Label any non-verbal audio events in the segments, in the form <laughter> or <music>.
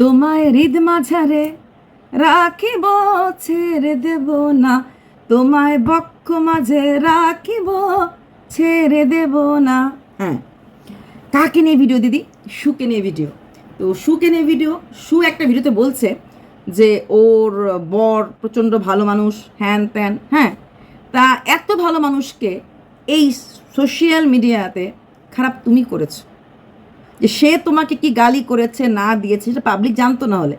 তোমায় হৃদ মাঝারে রাখিব, ছেড়ে দেব না। তোমায় বক্ষ মাঝে রাখিব, ছেড়ে দেব না। হ্যাঁ কাকে নিয়ে ভিডিও দিদি? সুকে নিয়ে ভিডিও তো সুকে নিয়ে ভিডিও সু একটা ভিডিওতে বলছে যে ওর বর প্রচণ্ড ভালো মানুষ, হ্যান ত্যান হ্যাঁ তা এত ভালো মানুষকে এই সোশ্যাল মিডিয়াতে খারাপ তুমি করেছ। যে সে তোমাকে কি গালি করেছে, না দিয়েছে, সেটা পাবলিক জানতো না হলে।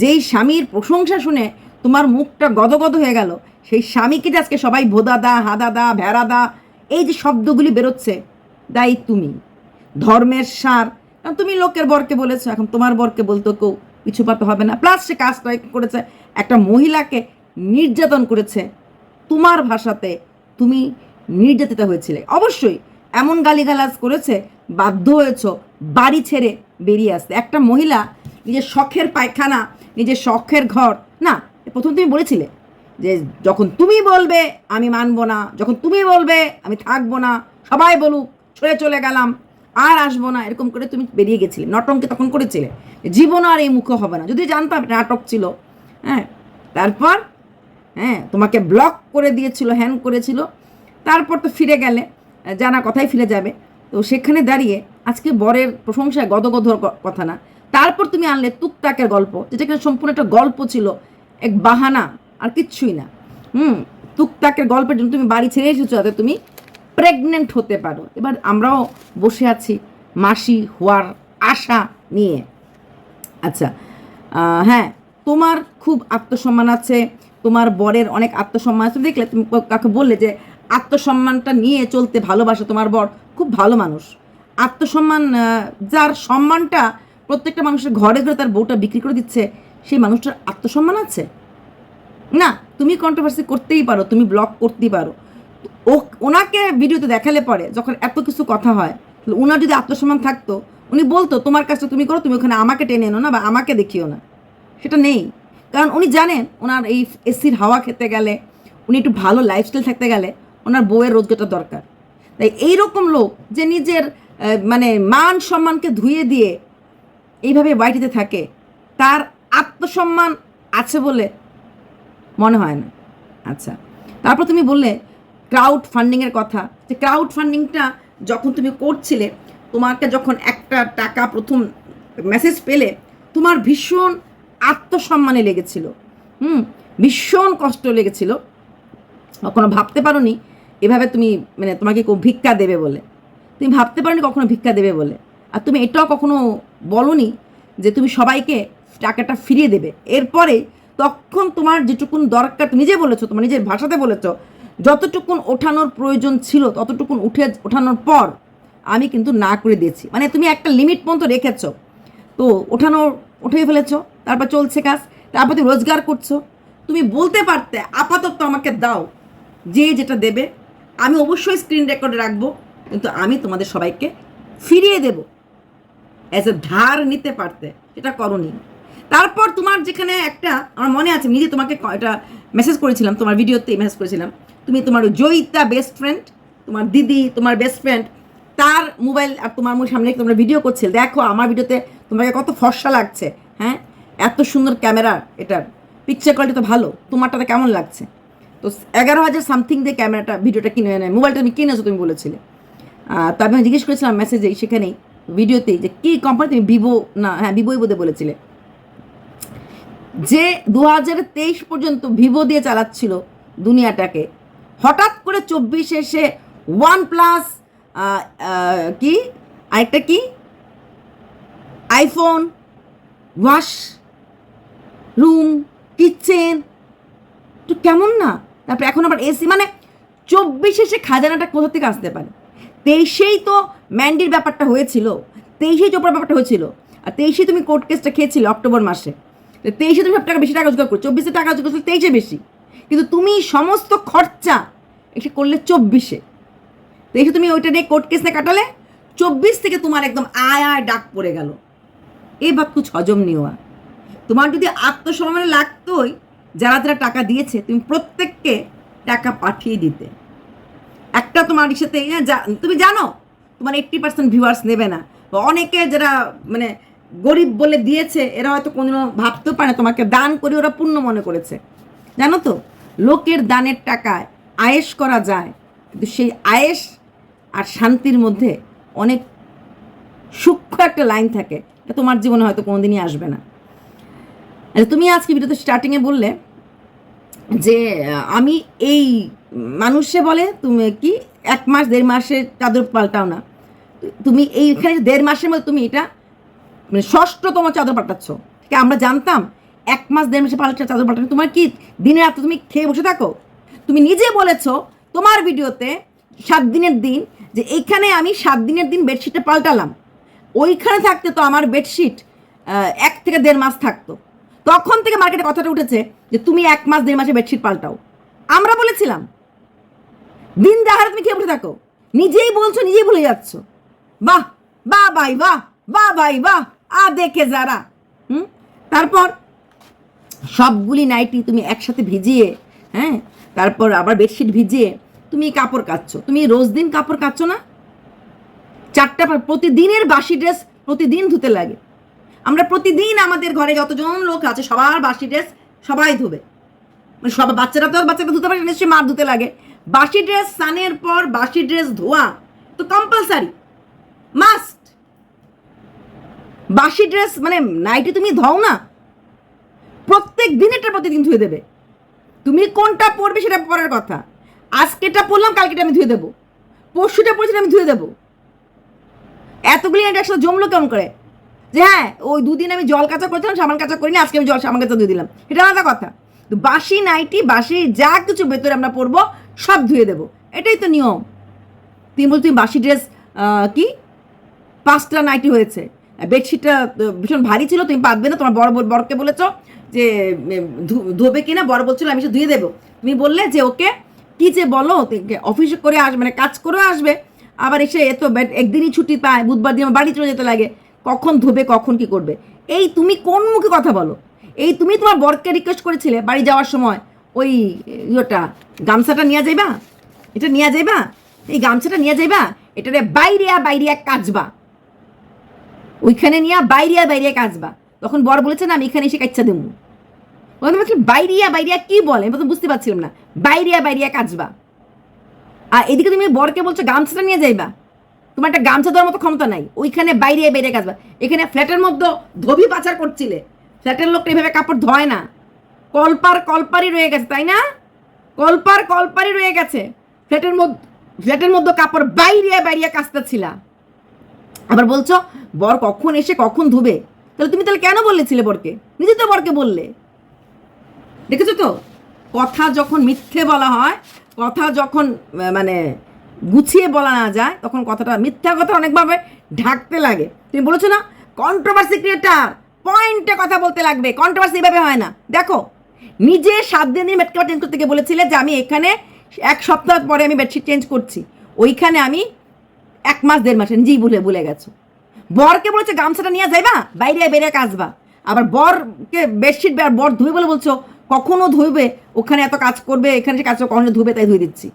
যেই স্বামীর প্রশংসা শুনে তোমার মুখটা গদগদ হয়ে গেল, সেই স্বামীকে যে আজকে সবাই ভোদাদা, হাদাদা, ভেড়াদা, এই যে শব্দগুলি বেরোচ্ছে, দায়ী তুমি। ধর্মের সার। কারণ তুমি লোকের বরকে বলেছ, এখন তোমার বরকে বলতো কেউ পিছু পাতে হবে না। প্লাস সে কাজটা করেছে, একটা মহিলাকে নির্যাতন করেছে। তোমার ভাষাতে তুমি নির্যাতিত হয়েছিলে। অবশ্যই, এমন গালিগালাজ করেছে, বাধ্য হয়েছ বাড়ি ছেড়ে বেরিয়ে আসতে একটা মহিলা নিজের শখের পায়খানা, নিজের শখের ঘর। না প্রথম তুমি বলেছিলে যে যখন তুমি বলবে, আমি মানব না। যখন তুমি বলবে, আমি থাকব না। সবাই বলুক, ছড়ে চলে গেলাম, আর আসব না। এরকম করে তুমি বেরিয়ে গেছিলে, নটঙ্কে তখন করেছিলে জীবন আর এই মুখে হবে না। যদি জানতাম নাটক ছিল হ্যাঁ তারপর হ্যাঁ তোমাকে ব্লক করে দিয়েছিল হ্যান করেছিল, তারপর তো ফিরে গেলে, জানা কথাই ফিরে যাবে। তো সেখানে দাঁড়িয়ে আজকে বরের প্রশংসায় গদগদর কথা না। তারপর তুমি আনলে টুকটাকের গল্প, যেটা কিনা সম্পূর্ণ একটা গল্প ছিল, এক বাহানা, আর কিচ্ছুই না। হুম টুকটাকের গল্পের জন্য তুমি বাড়ি ছেড়ে এসেছ যাতে তুমি প্রেগনেন্ট হতে পারো। এবার আমরাও বসে আছি মাসি হওয়ার আশা নিয়ে। আচ্ছা হ্যাঁ তোমার খুব আত্মসম্মান আছে, তোমার বরের অনেক আত্মসম্মান আছে। দেখলে তুমি কাকে বললে যে, আত্মসম্মানটা নিয়ে চলতে ভালোবাসে তোমার বর। খুব ভালো মানুষ। আত্মসম্মান যার সম্মানটা প্রত্যেকটা মানুষের ঘরে ঘরে তার বউটা বিক্রি করে দিচ্ছে, সেই মানুষটার আত্মসম্মান আছে? না, তুমি কন্ট্রোভার্সি করতেই পারো, তুমি ব্লক করতেই পারো। ও, ওনাকে ভিডিওতে দেখালে পরে যখন এত কিছু কথা হয় ওনার যদি আত্মসম্মান থাকতো, উনি বলতো, তোমার কাজটা তুমি করো, তুমি ওখানে আমাকে টেনে এনো না বা আমাকে দেখিও না। সেটা নেই। কারণ উনি জানেন, ওনার এই এসির হাওয়া খেতে গেলে, উনি একটু ভালো লাইফস্টাইল থাকতে গেলে, ওনার বউয়ের রোজগারটা দরকার। তাই এইরকম লোক যে নিজের মানে মান সম্মানকে ধুয়ে দিয়ে এইভাবে বাড়িতে থাকে, তার আত্মসম্মান আছে বলে মনে হয় না। আচ্ছা তারপর তুমি বললে ক্রাউড ফান্ডিংয়ের কথা, যে ক্রাউড ফান্ডিংটা যখন তুমি করছিলে, তোমাকে যখন একটা টাকা প্রথম মেসেজ পেলে, তোমার ভীষণ আত্মসম্মানে লেগেছিল। হুম, ভীষণ কষ্ট লেগেছিল। কখনো ভাবতে পারোনি, এভাবে তুমি মানে তোমাকে কেউ ভিক্ষা দেবে বলে। তুমি ভাবতে পারোনি কখনো ভিক্ষা দেবে বলে। আর তুমি এটাও কখনো বলনি যে তুমি সবাইকে টাকাটা ফিরিয়ে দেবে। এরপরে তখন তোমার যেটুকুন দরকার, তুমি নিজে বলেছ, তোমার নিজের ভাষাতে বলেছ, যতটুকুন ওঠানোর প্রয়োজন ছিল, ততটুকুন উঠে ওঠানোর পর আমি কিন্তু না করে দিয়েছি। মানে তুমি একটা লিমিট পর্যন্ত রেখেছ। তো ওঠানো উঠে ফেলেছো, তারপর চলছে কাজ, তারপর তুমি রোজগার করছ। তুমি বলতে পারতে, আপাতত আমাকে দাও, যে যেটা দেবে, আমি অবশ্যই স্ক্রিন রেকর্ডে রাখব। কিন্তু আমি তোমাদের সবাইকে ফিরিয়ে দেব। অ্যাজ এ ধার নিতে পারতে, সেটা করনি। তারপর তোমার যেখানে একটা, আমার মনে আছে নিজে তোমাকে এটা মেসেজ করেছিলাম, তোমার ভিডিওতে মেসেজ করেছিলাম। তুমি তোমার জয়িতা বেস্ট ফ্রেন্ড তোমার দিদি, তোমার বেস্ট ফ্রেন্ড তার মোবাইল আর তোমার সামনে তোমরা ভিডিও করছিলে। দেখো, আমার ভিডিওতে তোমাকে কত ফর্সা লাগছে হ্যাঁ? এত সুন্দর ক্যামেরা এটার পিকচার কোয়ালিটি তো ভালো, তোমারটাতে কেমন লাগছে? তো এগারো হাজার সামথিং দিয়ে ক্যামেরাটা ভিডিওটা কিনে নেয় মোবাইলটা তুমি কিনেছো, তুমি বলেছিলে। তো আমি জিজ্ঞেস করেছিলাম মেসেজেই সেখানেই ভিডিওতেই যে কী কোম্পানি তুমি ভিভো না হ্যাঁ ভিভোই বোধে বলেছিলে। যে দু হাজার তেইশ পর্যন্ত ভিভো দিয়ে চালাচ্ছিল দুনিয়াটাকে, হঠাৎ করে চব্বিশে এসে ওয়ান প্লাস কি? আরেকটা কি? আইফোন ওয়াশ রুম কিচেন তো কেমন না? তারপরে এখন আবার এসি মানে চব্বিশে সে খাজানাটা কোথা থেকে আসতে পারে? তেইশেই তো ম্যান্ডির ব্যাপারটা হয়েছিল। তেইশেই চোপড়ার ব্যাপারটা হয়েছিল। আর তেইশে তুমি কোর্ট কেসটা খেয়েছিলে অক্টোবর মাসে। তেইশে তুমি সব টাকা বেশি টাকা রোজগার করো চব্বিশে টাকা রোজগার করছ, তেইশে বেশি। কিন্তু তুমি সমস্ত খরচা এসে করলে চব্বিশে। তেইশে তুমি ওইটা নিয়ে কোর্ট কেস নিয়ে কাটালে, চব্বিশ থেকে তোমার একদম আয় আয় ডাক পড়ে গেল। এ বাদ কুছ হজম নেওয়া। তোমার যদি আত্মসম্মানে লাগতোই, যারা যারা টাকা দিয়েছে, তুমি প্রত্যেককে টাকা পাঠিয়ে দিতে। একটা তোমার সাথে তুমি জানো তোমার এইট্টি পার্সেন্ট ভিউয়ার্স নেবে না। অনেকে যারা মানে গরিব বলে দিয়েছে এরা হয়তো কোনো ভাবতেও পারে তোমাকে দান করে ওরা পূর্ণ মনে করেছে। জানো তো লোকের দানের টাকায় আয়েস করা যায় কিন্তু সেই আয়েস আর শান্তির মধ্যে অনেক সূক্ষ্ম একটা লাইন থাকে এটা তোমার জীবনে হয়তো কোনোদিনই আসবে না। আচ্ছা, তুমি আজকে ভিডিওতে স্টার্টিংয়ে বললে যে আমি এই মানুষে বলে, তুমি কি এক মাস, দেড় মাসে চাদর পাল্টাও না? তুমি এইখানে দেড় মাসের মধ্যে তুমি এটা মানে ষষ্ঠতম চাদর পাল্টাচ্ছ। ঠিক আমরা জানতাম, এক মাস, দেড় মাসে পাল্টা চাদর পাল্টানো? তোমার কি দিনে রাত্রে তুমি খেয়ে বসে থাকো? তুমি নিজে বলেছ তোমার ভিডিওতে সাত দিনের দিন যে এইখানে আমি সাত দিনের দিন বেডশিটটা পাল্টালাম। ওইখানে থাকতে তো আমার বেডশিট এক থেকে দেড় মাস থাকতো। তখন থেকে মার্কেটে কথাটা উঠেছে যে তুমি এক মাস, দেড় মাসে বেডশিট পাল্টাও। আমরা বলেছিলাম দিন যাহারে তুমি খেয়ে বসে থাকো। নিজেই বলছো, নিজেই ভুলে যাচ্ছ। বাহ বাহ ভাই, বাহ বাহ ভাই, বাহ। আ, দেখে যারা। হুম? তারপর সবগুলি নাইটি তুমি একসাথে ভিজিয়ে হ্যাঁ? তারপর আবার বেডশিট ভিজিয়ে তুমি কাপড় কাচ্ছ। তুমি রোজ দিন কাপড় কাচ্ছ না? চারটা প্রতিদিনের বাসি ড্রেস প্রতিদিন ধুতে লাগে। আমরা প্রতিদিন আমাদের ঘরে যতজন লোক আছে, সবার বাসি ড্রেস সবাই ধুবে। মানে সব বাচ্চারা তো বাচ্চারা ধুতে পারে নিশ্চয়ই মার ধুতে লাগে। বাসি ড্রেস, সানের পর বাসি ড্রেস, ধোয়া, তো কম্পালসারি মাস্ট বাসি ড্রেস মানে নাইটি তুমি ধও না, প্রত্যেক দিনেরটা প্রতিদিন ধুয়ে দেবে। তুমি কোনটা পরবে সেটা পরার কথা। আজকেটা পরলাম কালকেটা আমি ধুয়ে দেবো। পরশুটা পরছি আমি ধুয়ে দেবো। এতগুলি নাইটি একসাথে জমলো কেমন করে? যে হ্যাঁ ওই দুদিন আমি জল কাঁচা করেছিলাম সামান কাঁচা করিনি, আজকে আমি জল সামান কাঁচা ধুয়ে দিলাম। এটা আলাদা কথা। বাসি নাইটি, বাসি যা কিছু ভেতরে আমরা পরবো সব ধুয়ে দেবো। এটাই তো নিয়ম। তুমি বল তুমি বাসি ড্রেস কি? পাঁচটা নাইটি হয়েছে। বেডশিটটা ভীষণ ভারী ছিল, তুমি পাতবে না, তোমার বড় বড়- বরকে বলেছ যে ধোবে কিনা বড় বলছিল, আমি সে ধুয়ে দেবো। তুমি বললে যে, ওকে। কি যে বলো অফিসে করে আসবে মানে কাজ করেও আসবে। আবার এসে এত একদিনই ছুটি পায়, বুধবার দিন আমার বাড়ি চলে যেতে লাগে। কখন ধোবে, কখন কি করবে? এই তুমি কোন মুখে কথা বলো? এই তুমি তোমার বরকে রিকোয়েস্ট করেছিলে বাড়ি যাওয়ার সময়, ওই, ইয়েটা গামছাটা নিয়ে যাইবা? এটা নিয়ে যাইবা? এই গামছাটা নিয়ে যাইবা? এটারে বাইরিয়া বাইরিয়া কাচবা। ওইখানে নিয়ে বাইরিয়া বাইরিয়া কাচবা। তখন বর বলেছে, না, আমি এখানে এসে কাচ্চা দেবো। ওখানে বলছি বাইরিয়া বাইরিয়া কি বলে? আমি প্রথম বুঝতে পারছিলাম না। বাইরিয়া বাইরিয়া কাচবা। আর এদিকে তুমি বরকে বলছো, গামছাটা নিয়ে যাইবা? তোমার একটা গামছা দেওয়ার মতো ক্ষমতা নাই। ওইখানে বাইরে বাইরে কাচবা। এখানে ফ্ল্যাটের মধ্যে ধোবি পাচার করছিলে। ফ্ল্যাটের লোকটা এভাবে কাপড় ধয় না। কলপার কলপারই রয়ে গেছে, তাই না? কলপার কলপারই রয়ে গেছে। ফ্ল্যাটের মধ্যে ফ্ল্যাটের মধ্যে কাপড় বাইরিয়া বাইরিয়া কাচতে ছিলা আবার বলছো, বর কখন এসে কখন ধুবে? তাহলে তুমি তাহলে কেন বললেছিলে বরকে? নিজে তো বরকে বললে। দেখেছ তো? কথা যখন মিথ্যে বলা হয়, কথা যখন মানে গুছিয়ে বলা না যায়, তখন কথাটা মিথ্যা কথা অনেকভাবে ঢাকতে লাগে। তুমি বলেছ না কন্ট্রোভার্সি ক্রিয়েটার পয়েন্টে কথা বলতে লাগবে। কন্ট্রোভার্সি এভাবে হয় না। দেখো নিজে সাত দিন দিয়ে বেডকভার চেঞ্জ করতে গিয়ে বলেছিলে যে আমি এখানে এক সপ্তাহ পরে আমি বেডশিট চেঞ্জ করছি। ওইখানে আমি এক মাস, দেড় মাসে, নিজেই ভুলে ভুলে গেছো। বরকে বলেছে, গামছাটা নিয়ে যাইবা? বাইরে বেরে কাজবা আবার বরকে বেডশিট আর বর ধুবে বলে বলছো, কখনো ধুইবে? ওখানে এত কাজ করবে, এখানে সে কাজ কখনো ধুবে তাই ধুয়ে দিচ্ছি।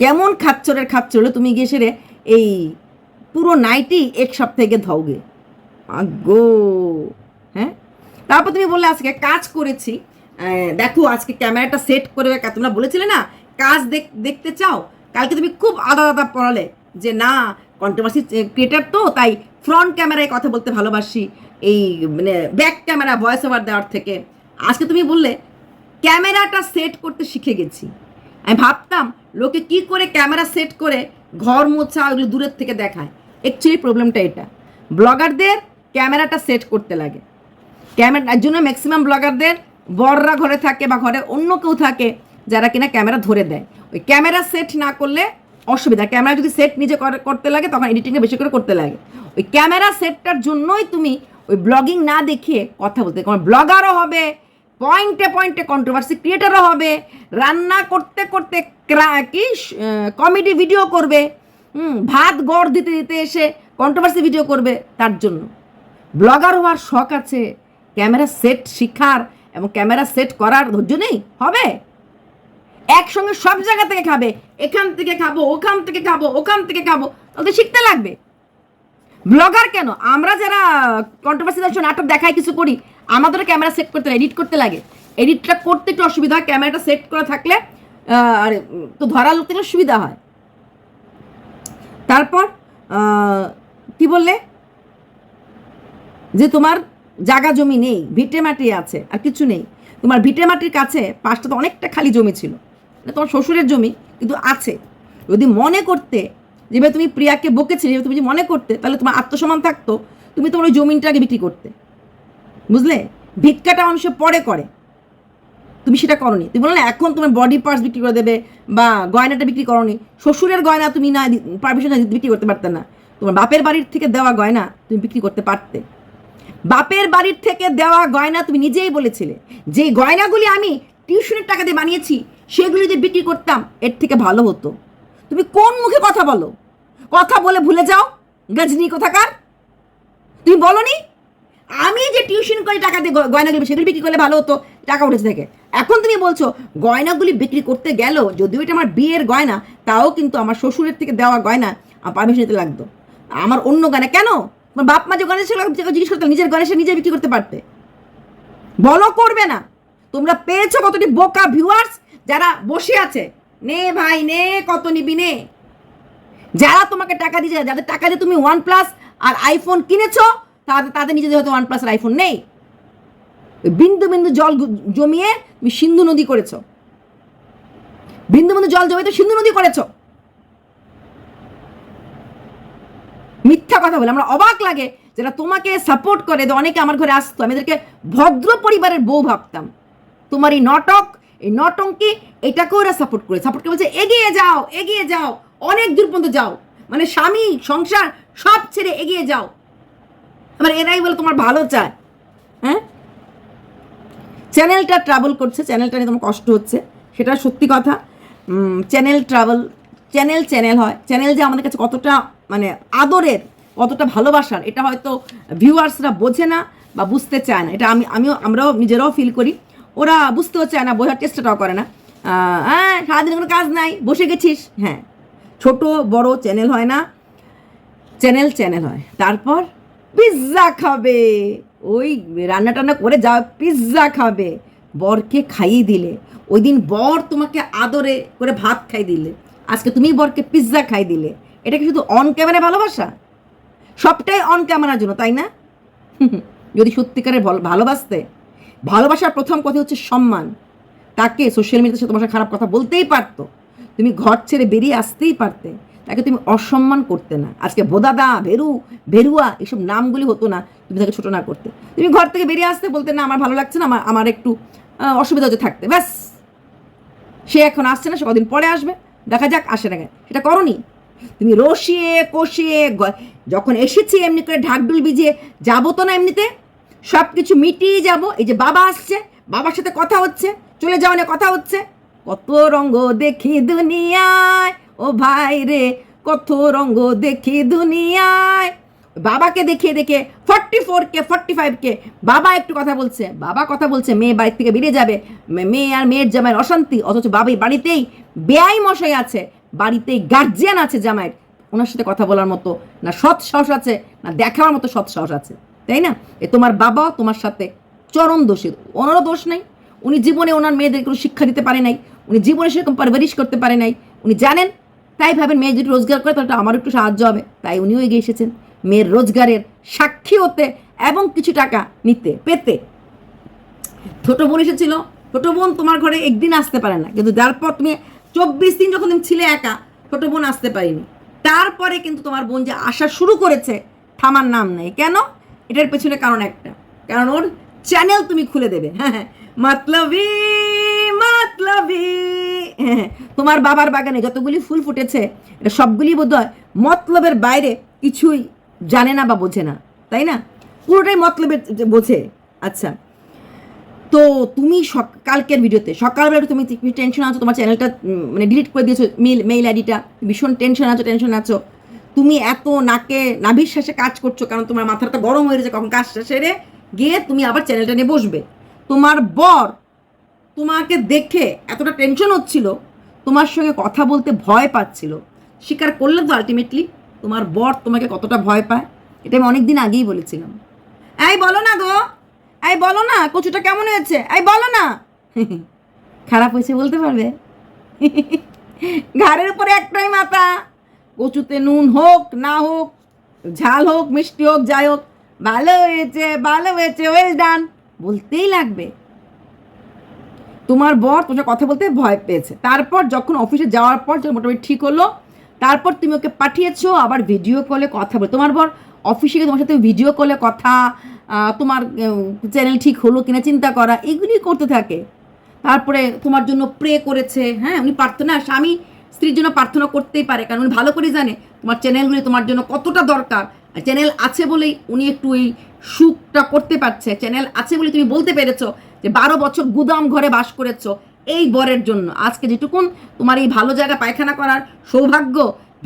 কেমন খাচ্চরের খাচ্চরে তুমি গিয়ে সেরে এই পুরো নাইটি এক সপ্তাহে ধওগে আগো তারপর তুমি বললে আজকে কাজ করেছি। দেখো, আজকে ক্যামেরাটা সেট করে। তোমরা বলেছিলে না, কাজ দেখ দেখতে চাও? কালকে তুমি খুব আদা আদা পড়ালে যে না কন্ট্রোভার্সি ক্রিয়েটার তো, তাই ফ্রন্ট ক্যামেরায় কথা বলতে ভালোবাসি। এই মানে ব্যাক ক্যামেরা ভয়েস ওভার দেওয়ার থেকে। আজকে তুমি বললে, ক্যামেরাটা সেট করতে শিখে গেছি। আমি ভাবতাম, লোকে কি করে ক্যামেরা সেট করে ঘর মোছা, ওগুলো দূরের থেকে দেখায়? অ্যাকচুয়ালি প্রবলেমটা এটা। ব্লগারদের ক্যামেরাটা সেট করতে লাগে। ক্যামেরার জন্য ম্যাক্সিমাম ব্লগারদের বড়রা ঘরে থাকে বা ঘরে অন্য কেউ থাকে যারা কিনা ক্যামেরা ধরে দেয়। ওই ক্যামেরা সেট না করলে অসুবিধা। ক্যামেরা যদি সেট নিজে করে- করতে লাগে, তখন এডিটিংয়ে বেশি করে করতে লাগে। ওই ক্যামেরা সেটটার জন্যই তুমি ওই ব্লগিং না দেখিয়ে কথা বলতে কারণ ব্লগারও হবে পয়েন্টে পয়েন্টে কন্ট্রোভার্সি ক্রিয়েটারও হবে, রান্না করতে করতে ক্রা- কি কমেডি ভিডিও করবে ভাত গড় দিতে দিতে এসে কন্ট্রোভার্সি ভিডিও করবে তার জন্য। ব্লগার হওয়ার শখ আছে। ক্যামেরা সেট শিখার এবং ক্যামেরা সেট করার ধৈর্য নেই, হবে? একসঙ্গে সব জায়গা থেকে খাবে, এখান থেকে খাব, ওখান থেকে খাব, ওখান থেকে খাব, তাহলে শিখতে লাগবে। ব্লগার কেন? আমরা যারা কন্ট্রোভার্সি নাটক দেখায় কিছু করি, আমাদের ক্যামেরা সেট করতে, এডিট করতে লাগে। এডিটটা করতে একটু অসুবিধা হয়, ক্যামেরাটা সেট করা থাকলে আর, তো ধরা লোক সুবিধা হয়। তারপর কি বললে? যে তোমার জায়গা জমি নেই, ভিটে মাটি আছে, আর কিছু নেই। তোমার ভিটে মাটির কাছে পাঁচটা তো অনেকটা খালি জমি ছিল। তোমার শ্বশুরের জমি কিন্তু আছে। যদি মনে করতে যেভাবে তুমি প্রিয়াকে বকেছিলে যেভাবে তুমি যদি মনে করতে, তাহলে তোমার আত্মসম্মান থাকতো, তুমি তোমার ওই জমিনটাকে বিক্রি করতে। বুঝলে? ভিক্ষাটা মানুষের পরে করে। তুমি সেটা করনি। তুমি বলো না এখন তোমার বডি পার্টস বিক্রি করে দেবে বা গয়নাটা বিক্রি করনি। শ্বশুরের গয়না তুমি না পারমিশন বিক্রি করতে পারতে না। তোমার বাপের বাড়ির থেকে দেওয়া গয়না তুমি বিক্রি করতে পারতে। বাপের বাড়ির থেকে দেওয়া গয়না তুমি নিজেই বলেছিলে। যে গয়নাগুলি আমি টিউশনের টাকা দিয়ে বানিয়েছি, সেগুলি যদি বিক্রি করতাম, এর থেকে ভালো হতো। তুমি কোন মুখে কথা বলো? কথা বলে ভুলে যাও। গজনি কোথাকার? তুমি বলনি? আমি যে টিউশন করে টাকা দিয়ে গয়নাগুলি সেগুলি বিক্রি করলে ভালো হতো। টাকা উঠেছে থেকে এখন তুমি বলছো, গয়নাগুলি বিক্রি করতে গেল, যদিও এটা আমার বিয়ের গয়না, তাও কিন্তু আমার শ্বশুরের থেকে দেওয়া গয়না পারমিশন নিতে লাগতো। আমার অন্য গয়না কেন? বাপ মা যে গণেশ জিজ্ঞেস করতে, নিজের গণেশে নিজে বিক্রি করতে পারতে। বলো করবে না। তোমরা পেয়েছ কতটি বোকা ভিউয়ার্স যারা বসে আছে? নে ভাই, নে, কত নিবি, নে। যারা তোমাকে টাকা দিয়েছে, যাদের টাকা দিয়ে তুমি ওয়ান প্লাস আর আইফোন কিনেছো, তাদের তাদের নিজেদের হয়তো ওয়ান প্লাস আর আইফোন নেই। বিন্দু বিন্দু জল জমিয়ে তুমি সিন্ধু নদী করেছ। বিন্দু বিন্দু জল জমিয়ে তো সিন্ধু নদী করেছ। মিথ্যা কথা বলে। আমরা অবাক লাগে যেটা তোমাকে সাপোর্ট করে। অনেকে আমার ঘরে আসতো। আমি এদেরকে ভদ্র পরিবারের বউ ভাবতাম। তোমার এই নাটক, এই নটঙ্কি, এটাকেও ওরা সাপোর্ট করে। সাপোর্ট করে বলছে, এগিয়ে যাও এগিয়ে যাও। অনেক দূর পর্যন্ত যাও। মানে স্বামী, সংসার, সব ছেড়ে এগিয়ে যাও। আবার এরাই বলে, তোমার ভালো চায়। হ্যাঁ? চ্যানেলটা ট্রাভেল করছে। চ্যানেলটা নিয়ে তোমার কষ্ট হচ্ছে। সেটা সত্যি কথা। চ্যানেল ট্রাভেল চ্যানেল চ্যানেল হয়। চ্যানেল যে আমাদের কাছে কতটা মানে আদরের কতটা ভালোবাসার, এটা হয়তো ভিউয়ার্সরা বোঝে না বা বুঝতে চায় না। এটা আমি, আমিও, আমরাও নিজেরাও ফিল করি। ওরা বুঝতেও চায় না, বোঝার চেষ্টাটাও করে না। হ্যাঁ সারাদিন কোনো কাজ নাই, বসে গেছিস। হ্যাঁ ছোট, বড় চ্যানেল হয় না চ্যানেল চ্যানেল হয়। তারপর পিৎজা খাবে। ওই রান্না টান্না করে যা পিৎজা খাবে। বরকে খাইয়ে দিলে। ওই দিন বর তোমাকে আদরে করে ভাত খাই দিলে। আজকে তুমি বরকে পিৎজা খাই দিলে। এটা কি শুধু অন ক্যামেরা ভালোবাসা? সবটাই অন ক্যামেরার জন্য, তাই না? <laughs> যদি সত্যিকারের ভালোবাসতে, ভালোবাসার প্রথম কথা হচ্ছে সম্মান। তাকে সোশ্যাল মিডিয়াতে সে তোমার খারাপ কথা বলতেই পারতো। তুমি ঘর ছেড়ে বেরিয়ে আসতেই পারতে। তাকে তুমি অসম্মান করতে না। আজকে বোদাদা ভেরু, ভেরুয়া, এসব নামগুলি হতো না তুমি তাকে ছোটো না করতে। তুমি ঘর থেকে বেরিয়ে আসতে বলতে, না, আমার ভালো লাগছে না, আমার আমার একটু অসুবিধা হচ্ছে, থাকতে। ব্যাস। সে এখন আসছে না, সে কদিন পরে আসবে। দেখা যাক, আসে না। সেটা করনি। তুমি রসিয়ে কষিয়ে যখন এসেছি এমনি করে ঢাকডুল বিজিয়ে যাব তো না এমনিতে? সব কিছু মিটিয়ে যাব। এই যে বাবা আসছে, বাবার সাথে কথা হচ্ছে, চলে যাওয়া নিয়ে কথা হচ্ছে। কত রঙ্গ দেখি দুনিয়ায়, ও ভাই রে, কত রঙ্গ দেখি দুনিয়ায়। বাবাকে দেখিয়ে দেখে ফর্টি ফোর কে ফর্টি ফাইভ কে, বাবা একটু কথা বলছে। বাবা কথা বলছে, মেয়ে বাড়ির থেকে বেরিয়ে যাবে। মেয়ে আর মেয়ের জামাইয়ের অশান্তি, অথচ বাবাই বাড়িতেই বেআই মশাই আছে। বাড়িতেই গার্জিয়ান আছে জামাইয়ের। ওনার সাথে কথা বলার মতো না সৎ সাহস আছে, না দেখার মতো সৎ সাহস আছে। তাই না? এ তোমার বাবাও তোমার সাথে চরম দোষী। ওনারও দোষ নাই। উনি জীবনে ওনার মেয়েদের কোনো শিক্ষা দিতে পারে নাই। উনি জীবনে সেরকম পারভারিশ করতে পারে নাই। উনি জানেন, তাই ভাবেন মেয়ে যদি রোজগার করে তাহলে আমার একটু সাহায্য হবে। তাই উনিও এগিয়ে এসেছেন। মেয়ের রোজগারের সাক্ষী হতে এবং কিছু টাকা নিতে, পেতে। ছোট বোন এসেছিল। ছোট বোন তোমার ঘরে একদিন আসতে পারে না। কিন্তু তারপর তুমি চব্বিশ দিন যখন তুমি ছিলে একা ছোট বোন আসতে পারিনি। তারপরে কিন্তু তোমার বোন যে আসা শুরু করেছে থামার নাম নেই। কেন? এটার পেছনে কারণ একটা। কারণ ওর চ্যানেল তুমি খুলে দেবে। হ্যাঁ হ্যাঁ। হ্যাঁ হ্যাঁ, তোমার বাবার বাগানে যতগুলি ফুল ফুটেছে এটা সবগুলি বোধ হয় মতলবের বাইরে কিছুই জানে না বা বোঝে না। তাই না? পুরোটাই মতলবের বোঝে। আচ্ছা। তো তুমি কালকের ভিডিওতে, সকালবেলা তুমি টেনশন আছো? তোমার চ্যানেলটা মানে ডিলিট করে দিয়েছ মেল মেইল আইডিটা ভীষণ টেনশন আছো টেনশন আছো। তুমি এত নাকে, নাভিশ্বাসে কাজ করছ, কারণ তোমার মাথাটা গরম হয়ে গেছে কখন কাজটা সেরে গিয়ে তুমি আবার চ্যানেলটা নিয়ে বসবে। তোমার বর তোমাকে দেখে এতটা টেনশন হচ্ছিল, তোমার সঙ্গে কথা বলতে ভয় পাচ্ছিল। স্বীকার করলে তো আলটিমেটলি তোমার বর তোমাকে কতটা ভয় পায়, এটা আমি অনেকদিন আগেই বলেছিলাম। এই বলো না গো! এই বলো না, কচুটা কেমন হয়েছে? এই বলো না। খারাপ হয়েছে বলতে পারবে? ঘাড়ের উপরে একটাই মাথা। কচুতে নুন হোক, না হোক, ঝাল হোক, মিষ্টি হোক, যাই হোক, ভালো হয়েছে ভালো হয়েছে ওয়েল ডান বলতেই লাগবে। তোমার বর তোমার কথা বলতে ভয় পেয়েছে। তারপর যখন অফিসে যাওয়ার পর যখন মোটামুটি ঠিক হলো, তারপর তুমি ওকে পাঠিয়েছো, আবার ভিডিও কলে কথা বলে। তোমার বর অফিসে গিয়ে তোমার সাথে ভিডিও কলে কথা তোমার চ্যানেল ঠিক হলো কিনা চিন্তা করা এগুলি করতে থাকে। তারপরে তোমার জন্য প্রে করেছে হ্যাঁ উনি প্রার্থনা, স্বামী, স্ত্রীর জন্য প্রার্থনা করতেই পারে, কারণ উনি ভালো করে জানে তোমার চ্যানেলগুলি তোমার জন্য কতটা দরকার। চ্যানেল আছে বলেই উনি একটু এই সুখটা করতে পারছে। চ্যানেল আছে বলে তুমি বলতে পেরেছ যে বারো বছর গুদাম ঘরে বাস করেছ এই বরের জন্য। আজকে যেটুকুন তোমার এই ভালো জায়গা পায়খানা করার সৌভাগ্য,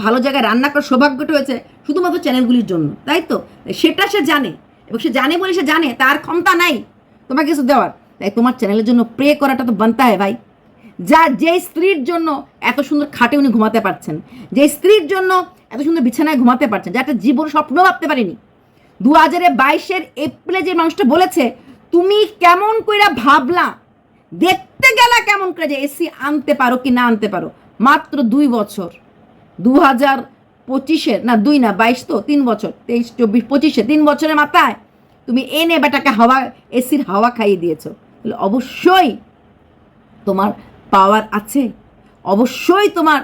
ভালো জায়গায় রান্না করার সৌভাগ্যটা হয়েছে শুধুমাত্র চ্যানেলগুলির জন্য, তাই তো? সেটা সে জানে। এবং সে জানে বলে সে জানে, তার ক্ষমতা নাই তোমাকে কিছু দেওয়ার। তাই তোমার চ্যানেলের জন্য প্রে করাটা তো বানতে হয় ভাই। যা যে স্ত্রীর জন্য এত সুন্দর খাটে উনি ঘুমাতে পারছেন যে স্ত্রীর জন্য এত সুন্দর বিছানায় ঘুমাতে পারছেন যাটা জীবন স্বপ্ন ভাবতে পারিনি। দু হাজারে বাইশের এপ্রিলে যে মানুষটা বলেছে, তুমি কেমন কইরা ভাবলা? দেখতে গেলা কেমন করে যে এসি আনতে পারো কি না আনতে পারো? মাত্র দুই বছর। দু হাজার পঁচিশের না দুই না, বাইশ তো, তিন বছর, তেইশ, চব্বিশ, পঁচিশে, তিন বছরের মাথায় তুমি এনে বেটাকে হাওয়া, এসির হাওয়া খাইয়ে দিয়েছ। তাহলে অবশ্যই তোমার পাওয়ার আছে, অবশ্যই তোমার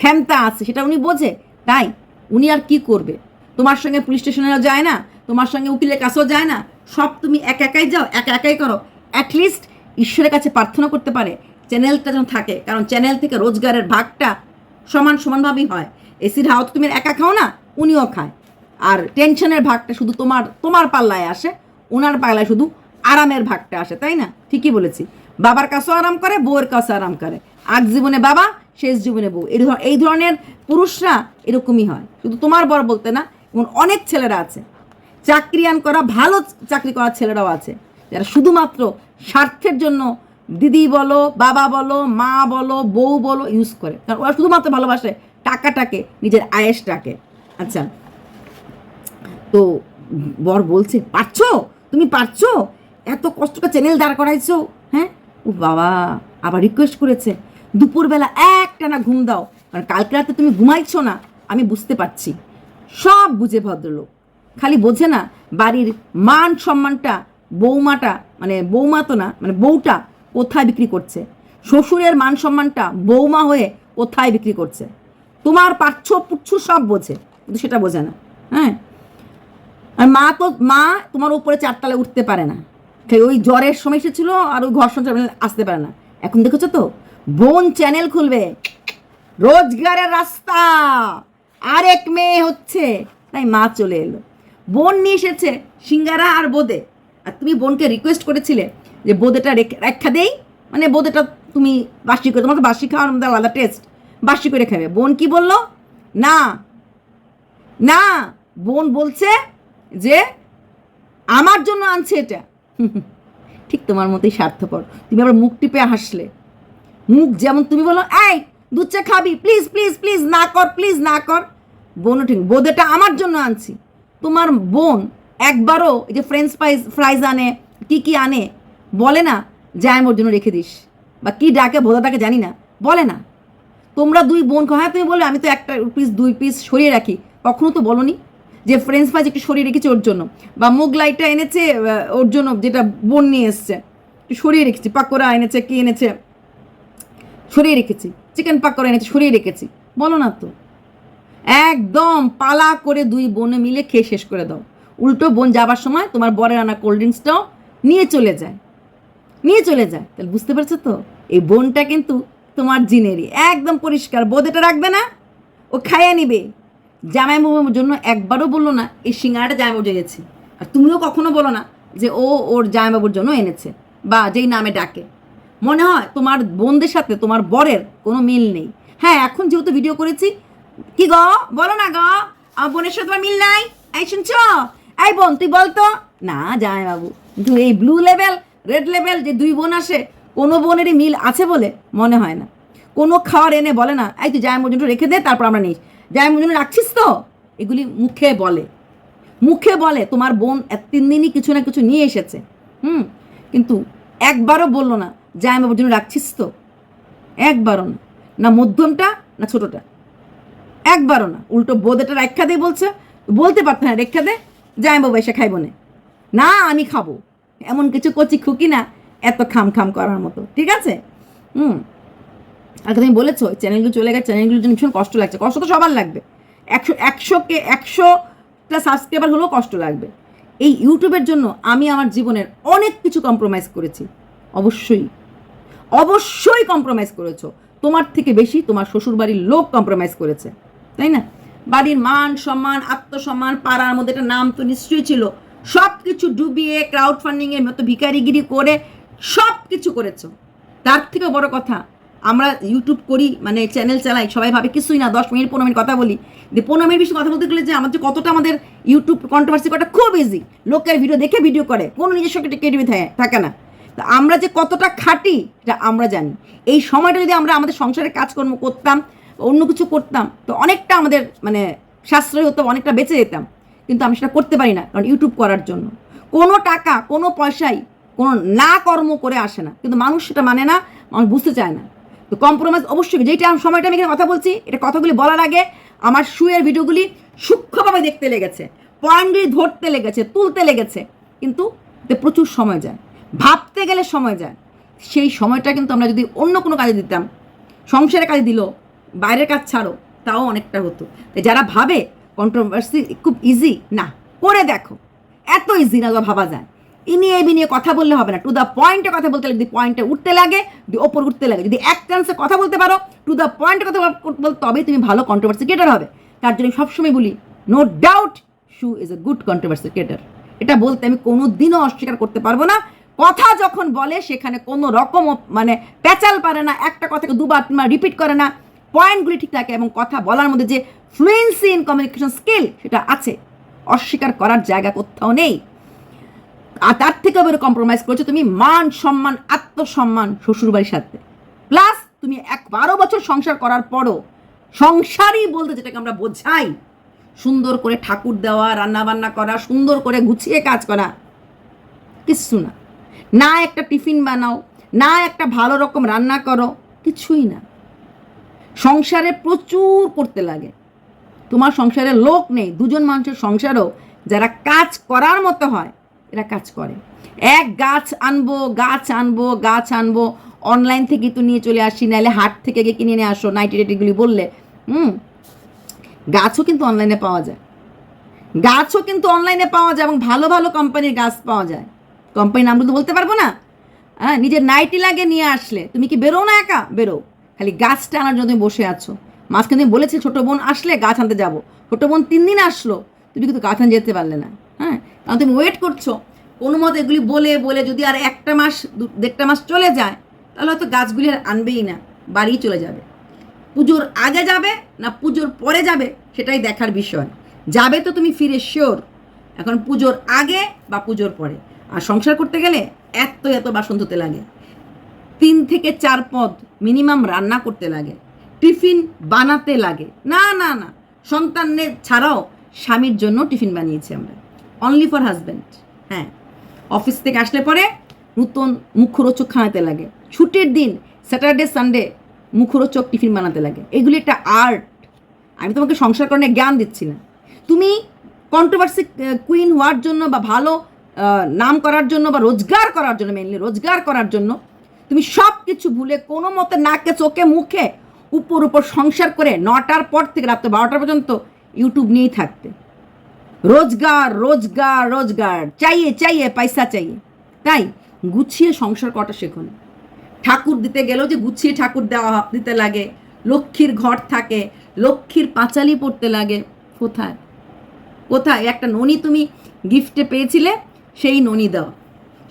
ক্ষমতা আছে, সেটা উনি বোঝে। তাই উনি আর কি করবে? তোমার সঙ্গে পুলিশ স্টেশনেও যায় না, তোমার সঙ্গে উকিলের কাছেও যায় না, সব তুমি একা একাই যাও, একা একাই করো। অ্যাটলিস্ট ঈশ্বরের কাছে প্রার্থনা করতে পারে চ্যানেলটা যেন থাকে, কারণ চ্যানেল থেকে রোজগারের ভাগটা সমান সমানভাবেই হয়। এসির হাওয়া তো তুমি একা খাও না, উনিও খায়। আর টেনশনের ভাগটা শুধু তোমার তোমার পাল্লায় আসে ওনার পাল্লায় শুধু আরামের ভাগটা আসে, তাই না? ঠিকই বলেছি। বাবার কাছেও আরাম করে, বউয়ের কাছে আরাম করে। আগ জীবনে বাবা, শেষ জীবনে বউ। এই ধর- এই ধরনের পুরুষরা এরকমই হয়। শুধু তোমার বর বলতে না, এমন অনেক ছেলেরা আছে। চাকরিয়ান করা, ভালো চাকরি করা ছেলেরাও আছে। যারা শুধুমাত্র স্বার্থের জন্য দিদি বলো, বাবা বলো, মা বলো, বউ বলো ইউজ করে। কারণ ওরা শুধুমাত্র ভালোবাসে টাকাটাকে, নিজের আয়েসটাকে। আচ্ছা তো বর বলছে, পারছ? তুমি পারছ? এত কষ্ট করে চ্যানেল দাঁড় করাইছো হ্যাঁ? ও বাবা! আবার রিকোয়েস্ট করেছে, দুপুরবেলা একটানা ঘুম দাও, কারণ কালকে রাতে তুমি ঘুমাইছো না, আমি বুঝতে পারছি। সব বুঝে ভদ্রলোক। খালি বোঝে না, বাড়ির মান সম্মানটা, বৌমাটা মানে বৌমা তো না মানে বউটা কোথায় বিক্রি করছে? শ্বশুরের মান সম্মানটা বৌমা হয়ে কোথায় বিক্রি করছে? তোমার পাচ্ছ পুচ্ছ সব বোঝে, কিন্তু সেটা বোঝে না হ্যাঁ? আর মা তো, মা তোমার উপরে চারতলায় উঠতে পারে না। ওই জ্বরের সময় এসেছিল আর ওই ঘর সংসার আসতে পারে না। এখন দেখেছ তো, বোন চ্যানেল খুলবে, রোজগারের রাস্তা, আরেক মেয়ে হচ্ছে, তাই মা চলে এলো। বোন নিয়ে এসেছে সিঙ্গারা আর বোদে। আর তুমি বোনকে রিকোয়েস্ট করেছিলে যে বোদেটা রেখে দেই মানে বোদেটা তুমি বাসি করে, তোমাকে বাসি খাওয়ার আলাদা টেস্ট বাসি করে খাবে। বোন কি বলল? না। না, বোন বলছে যে আমার জন্য আনছে এটা। <laughs> ঠিক তোমার মতোই স্বার্থপর। তুমি আবার মুখ টিপে হাসলে। মুখ যেমন তুমি বলো, এই, দুধ চা খাবি? প্লিজ প্লিজ প্লিজ না কর প্লিজ না কর। বোনও ঠিক বোদেটা আমার জন্য আনছি। তোমার বোন একবারও এই যে ফ্রেঞ্চ ফ্রাইজ ফ্রাইজ আনে, কি কি আনে, বলে না যাই ওর জন্য রেখে দিস। বা কি ডাকে ভোদাটাকে জানি না। বলে না। তোমরা দুই বোন হ্যাঁ তুমি বলে আমি তো একটা পিস দুই পিস সরিয়ে রাখি। কখনো তো বলনি যে ফ্রেঞ্চ ফ্রাইজ একটু সরিয়ে রেখেছে ওর জন্য। বা মোগলাইটা এনেছে ওর জন্য যেটা বোন নিয়ে এসছে। একটু সরিয়ে রেখেছি, পাকোড়া এনেছে, কি এনেছে? সরিয়ে রেখেছি চিকেন পাকোড়া এনেছে, সরিয়ে রেখেছি। বলো না তো। একদম পালা করে দুই বোনে মিলে খেয়ে শেষ করে দাও। উল্টো বোন যাবার সময় তোমার বরের আনা কোল্ড ড্রিঙ্কসটাও নিয়ে চলে যায়। নিয়ে চলে যায়। তাহলে বুঝতে পারছ তো? এই বোনটা কিন্তু তোমার জিনেরই। একদম পরিষ্কার। বোধ এটা রাখবে না? ও খাইয়ে নিবে। জামাই জামাইবাবুর জন্য একবারও বলল না, এই সিঙ্গারাটা জামাইবাবু এনেছি। আর তুমিও কখনো বলো না যে ও ওর জামাইবাবুর জন্য এনেছে বা যেই নামে ডাকে। মনে হয় তোমার বোনদের সাথে, তোমার বরের কোনো মিল নেই। হ্যাঁ এখন যেহেতু ভিডিও করেছি, কি গ? বলো না গ। আমার বোনের সাথে তোমার মিল নাই? এই শুনছো? এই বোন, তুই বলতো? না জামাইবাবু কিন্তু এই ব্লু লেভেল রেড লেভেল যে দুই বোন আসে কোনো বোনেরই মিল আছে বলে মনে হয় না। কোনো খাওয়ার এনে বলে না, এই তুই জামাইবাবুর জন্য রেখে দে, তারপর আমরা নিস জামাইবাবুর জন্য রাখছিস তো? এগুলি মুখে বলে। মুখে বলে, তোমার বোন তিন দিনই কিছু না কিছু নিয়ে এসেছে। হুম, কিন্তু একবারও বলল না বাবুর জন্য রাখছিস তো? একবারও না। না মধ্যমটা, না ছোটটা। একবারও না। উল্টো বোধেটা রেখা দিয়ে বলছে, বলতে পারতো না, রেখা দে বাবু এসে খাইব না। না, আমি খাব। এমন কিছু কচি খুকি না এত খাম খাম করার মতো, ঠিক আছে? হুম। আর তুমি বলেছ চ্যানেলগুলো চলে গেছে চ্যানেলগুলোর জন্য ভীষণ কষ্ট লাগছে। কষ্ট তো সবার লাগবে। একশো একশোকে একশোটা সাবস্ক্রাইবার হলেও কষ্ট লাগবে। এই ইউটিউবের জন্য আমি আমার জীবনের অনেক কিছু কম্প্রোমাইজ করেছি। অবশ্যই। অবশ্যই কম্প্রোমাইজ করেছ। তোমার থেকে বেশি তোমার শ্বশুরবাড়ির লোক কম্প্রোমাইজ করেছে। তাই না? বাড়ির মান সম্মান, আত্মসম্মান, পাড়ার মধ্যে একটা নাম তো নিশ্চয়ই ছিল। সব কিছু ডুবিয়ে ক্রাউড ফান্ডিংয়ের মতো ভিকারিগিরি করে সব কিছু করেছ। তার থেকে বড় কথা, আমরা ইউটিউব করি মানে চ্যানেল চালাই, সবাই ভাবে কিছুই না, দশ মিনিট, পনেরো মিনিট কথা বলি। যে পনেরো মিনিট বেশি কথা বলতে গেলে যে আমাদের কতটা আমাদের ইউটিউব কন্ট্রোভার্সি করাটা খুব ইজি লোকের ভিডিও দেখে ভিডিও করে, কোনো নিজস্ব ক্রিয়েটিভি থাকে না। তো আমরা যে কতটা খাটি, এটা আমরা জানি। এই সময়টা যদি আমরা আমাদের সংসারের কাজকর্ম করতাম অন্য কিছু করতাম, তো অনেকটা আমাদের মানে সাশ্রয় হতো, অনেকটা বেঁচে যেতাম। কিন্তু আমি সেটা করতে পারি না, কারণ ইউটিউব করার জন্য। কোনো টাকা, কোনো পয়সাই কোনো না কর্ম করে আসে না। কিন্তু মানুষ সেটা মানে না, মানুষ বুঝতে চায় না। তো কম্প্রোমাইজ অবশ্যই আমি সময়টা আমি এখানে কথা বলছি, এটা কথাগুলি বলার আগে আমার শুয়ের ভিডিওগুলি সূক্ষ্মভাবে দেখতে লেগেছে, পয়েন্টগুলি ধরতে লেগেছে, তুলতে লেগেছে। কিন্তু প্রচুর সময় যায়। ভাবতে গেলে সময় যায়। সেই সময়টা কিন্তু আমরা যদি অন্য কোনো কাজে দিতাম, সংসারের কাজে দিল, বাইরের কাজ ছাড়ো, তাও অনেকটা হতো। তাই যারা ভাবে কন্ট্রোভার্সি খুব ইজি না, করে দেখো। এত ইজি না ভাবা যায়। ই নিয়ে এবি নিয়ে কথা বললে হবে না। টু দ্য পয়েন্টে কথা বলতে লাগে, যদি পয়েন্টে উঠতে লাগে, যদি ওপর উঠতে লাগে, যদি এক চান্সে কথা বলতে পারো টু দ্য পয়েন্টে কথা বল তবেই তুমি ভালো কন্ট্রোভার্সি ক্রিয়েটার হবে। তার জন্য সবসময় বলি no doubt she is a good controversy creator এটা বলতে আমি কোনো দিনও অস্বীকার করতে পারব না। কথা যখন বলে, সেখানে কোনো রকম মানে প্যাচাল পারে না, একটা কথাকে দুবার, তিনবার রিপিট করে না। পয়েন্টগুলি ঠিক থাকে এবং কথা বলার মধ্যে যে ফ্লুয়েন্সি ইন কমিউনিকেশন স্কিল সেটা আছে। অস্বীকার করার জায়গা কোথাও নেই। আর তার থেকে বেরো কম্প্রোমাইজ করেছ, তুমি মান সম্মান, আত্মসম্মান শ্বশুরবাড়ির সাথে। প্লাস তুমি এক বারো বছর সংসার করার পরও সংসারই বলতে যেটাকে আমরা বোঝাই, সুন্দর করে ঠাকুর দেওয়া রান্না বান্না করা, সুন্দর করে গুছিয়ে কাজ করা, কিচ্ছু না। না একটা টিফিন বানাও, না একটা ভালো রকম রান্না করো, কিছুই না। সংসারে প্রচুর করতে লাগে। তোমার সংসারে লোক নেই, দুজন মানুষের সংসারও যারা কাজ করার মতো হয় এরা কাজ করে। এক গাছ আনব গাছ আনব গাছ আনব অনলাইন থেকে তো নিয়ে চলে আসি, নাহলে হাট থেকে গিয়ে কিনে নিয়ে আসো নাইটি টাইটিগুলি বললে। হুম, গাছও কিন্তু অনলাইনে পাওয়া যায়। গাছও কিন্তু অনলাইনে পাওয়া যায় এবং ভালো ভালো কোম্পানির গাছ পাওয়া যায়। কোম্পানির নামগুলো তো বলতে পারব না? হ্যাঁ নিজের নাইটি লাগে নিয়ে আসলে। তুমি কি বেরো না একা? বেরো খালি গাছটা আনার জন্য বসে আছো। মাঝখানে তুমি বলেছি ছোটো বোন আসলে গাছ আনতে যাব। ছোটো বোন তিন দিন আসলো। তুমি কিন্তু গাছ আনতে যেতে পারলে না। হ্যাঁ কারণ তুমি ওয়েট করছ। কোনো মতো এগুলি বলে বলে যদি আর একটা মাস দেড়টা মাস চলে যায়, তাহলে হয়তো গাছগুলি আর আনবেই না, বাড়িই চলে যাবে। পুজোর আগে যাবে না পুজোর পরে যাবে, সেটাই দেখার বিষয়। যাবে তো তুমি ফিরে শিওর এখন পুজোর আগে বা পুজোর পরে। আর সংসার করতে গেলে এত এত বাসন ধুতে লাগে। তিন থেকে চার পদ মিনিমাম রান্না করতে লাগে। টিফিন বানাতে লাগে। না না না। সন্তানের ছাড়াও স্বামীর জন্য টিফিন বানিয়েছি আমরা। অনলি ফর হাজব্যান্ড হ্যাঁ। অফিস থেকে আসলে পরে নতুন মুখরোচক খাওয়াতে লাগে। ছুটির দিন স্যাটারডে সানডে মুখরোচক টিফিন বানাতে লাগে। এগুলি একটা আর্ট আমি তোমাকে সংসার করণে জ্ঞান দিচ্ছি না। তুমি কন্ট্রোভার্সি কুইন হওয়ার জন্য বা ভালো নাম করার জন্য বা রোজগার করার জন্য মেনলি রোজগার করার জন্য তুমি সব কিছু ভুলে কোনো মতে নাকে, চোখে, মুখে উপর উপর সংসার করে নটার পর থেকে রাত্র বারোটা পর্যন্ত ইউটিউব নিয়েই থাকতে। রোজগার রোজগার রোজগার। চাইয়ে চাইয়ে, পয়সা চাইয়ে। তাই গুছিয়ে সংসার কটা শেখো না ঠাকুর দিতে গেলেও যে গুছিয়ে ঠাকুর দেওয়া দিতে লাগে, লক্ষ্মীর ঘর থাকে, লক্ষ্মীর পাঁচালি পড়তে লাগে, কোথায়? কোথায়? একটা ননি তুমি গিফটে পেয়েছিলে, সেই ননি দেওয়া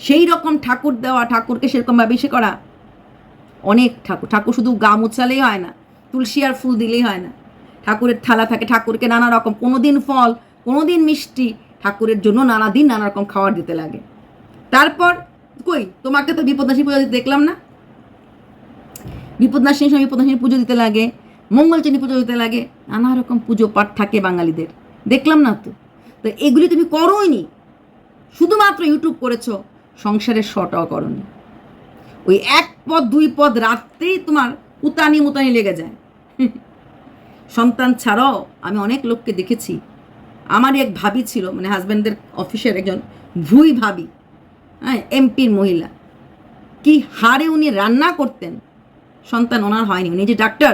সেই রকম ঠাকুর দেওয়া, ঠাকুরকে সেরকমভাবে সে করা অনেক ঠাকুর। ঠাকুর শুধু গা মুছালেই হয় না, তুলসী আর ফুল দিলেই হয় না। ঠাকুরের থালা থাকে, ঠাকুরকে নানা রকম। কোনো দিন ফল কোনো দিন মিষ্টি ঠাকুরের জন্য নানা দিন নানা রকম খাবার দিতে লাগে। তারপর কই? তোমাকে তো বিপদনাশী পুজো দিতে দেখলাম না। বিপদনাশিনী সময় বিপদনাশিনী পুজো দিতে লাগে মঙ্গলচণ্ডী পুজো দিতে লাগে, নানা রকম পুজো পাঠ থাকে বাঙালিদের। দেখলাম না তো? তো এগুলি তুমি করোই নি শুধুমাত্র ইউটিউব করেছ, সংসারের শটাও করনি। ওই এক পদ, দুই পদ রাখতেই তোমার উতানি মুতানি লেগে যায়। <laughs> সন্তান ছাড়াও আমি অনেক লোককে দেখেছি আমারই এক ভাবি ছিল মানে হাজব্যান্ডের অফিসের একজন ভুই ভাবি হ্যাঁ এমপির মহিলা। কি হারে উনি রান্না করতেন? সন্তান ওনার হয়নি, উনি যে ডাক্তার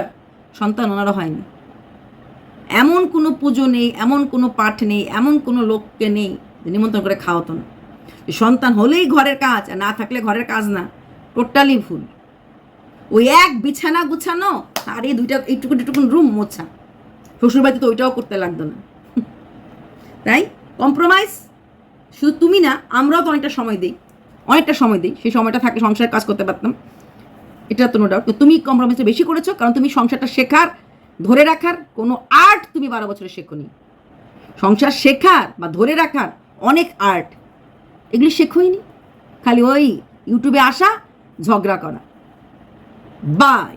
সন্তান ওনারও হয়নি। এমন কোনো পুজো নেই, এমন কোনো পাঠ নেই, এমন কোনো লোককে নেই নিমন্ত্রণ করে খাওয়াতো না। সন্তান হলেই ঘরের কাজ, আর না থাকলে ঘরের কাজ না। টোটালি ভুল। ওই এক বিছানা গুছানো, আর এই দুইটা এইটুকু টুকুন রুম মোছা। শ্বশুরবাড়িতে তো ওইটাও করতে লাগতো না। তাই? কম্প্রোমাইজ শুধু তুমি না, আমরাও তো অনেকটা সময় দিই। অনেকটা সময় দিই। সেই সময়টা থাকে, সংসারের কাজ করতে পারতাম। এটা তো নো ডাউট তুমি কম্প্রোমাইজটা বেশি করেছ, কারণ তুমি সংসারটা শেখার, ধরে রাখার কোনো আর্ট তুমি বারো বছরে শেখোনি। সংসার শেখার বা ধরে রাখার অনেক আর্ট এগুলি শেখোইনি। খালি ওই ইউটিউবে আসা, ঝগড়া করা। বাই